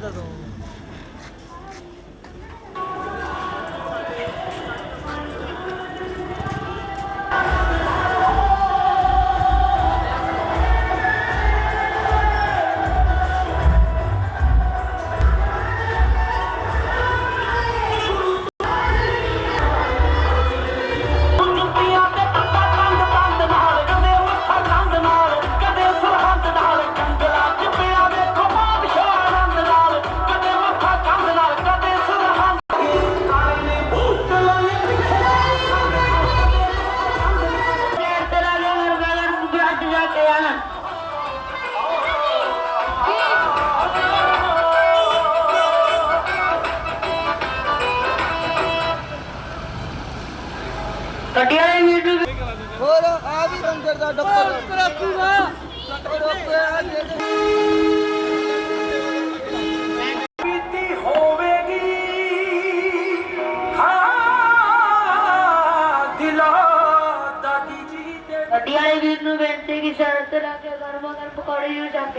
だぞ。ਕਟਿਆ ਨਹੀਂ ਵੀਡੀਓ ਹੋਰ ਆ ਵੀ ਰੰਗਰ ਦਾ ਡੱਕਰ ਰੱਖੂਗਾ ਬੀਤੀ ਹੋਵੇਗੀ। ਹਾਂ ਦਿਲਾ ਦਾਦੀ ਜੀ ਦੇ ਗੱਡੀ ਵਾਲੇ ਵੀਰ ਨੂੰ ਬੇਨਤੀ ਕਿ ਸੜਕ ਤੇ ਲਾ ਕੇ ਗਰਮਾ ਗਰਮ ਪਕੌੜੇ ਨੂੰ ਚੱਕ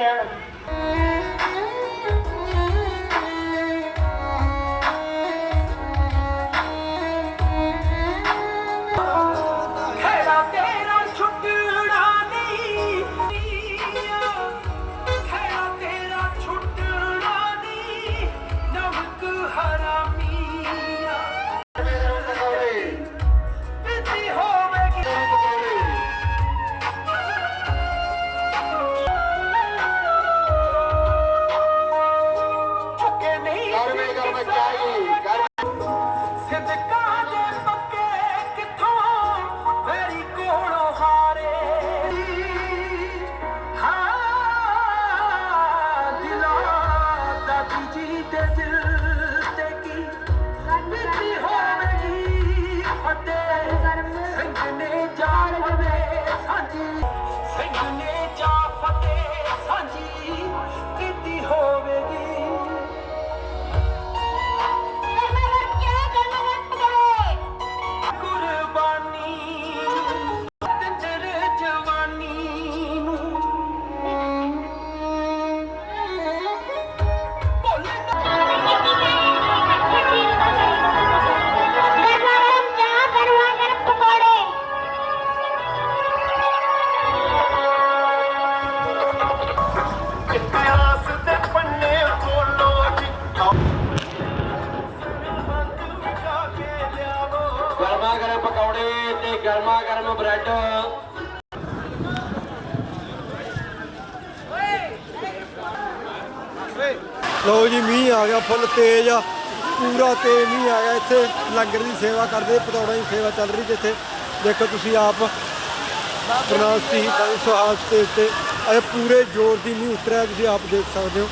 Thank my name. ਪਕੌੜੇ ਗਰਮਾ ਗਰਮ ਬ੍ਰੈਡ। ਲੋ ਜੀ, ਮੀਂਹ ਆ ਗਿਆ, ਫੁੱਲ ਤੇਜ਼ ਆ। ਪੂਰਾ ਤੇਜ਼ ਮੀਂਹ ਆ ਗਿਆ। ਇੱਥੇ ਲੰਗਰ ਦੀ ਸੇਵਾ ਕਰਦੇ ਪਤੌੜਾਂ ਦੀ ਸੇਵਾ ਚੱਲ ਰਹੀ ਜਿੱਥੇ। ਦੇਖੋ ਤੁਸੀਂ ਆਪ ਪ੍ਰਨਾਸ ਸੀ ਸੁਹਾਸ ਤੇ ਉੱਤੇ ਅਜੇ ਪੂਰੇ ਜ਼ੋਰ ਦੀ ਮੀਂਹ ਉਤਰਿਆ, ਤੁਸੀਂ ਆਪ ਦੇਖ ਸਕਦੇ ਹੋ।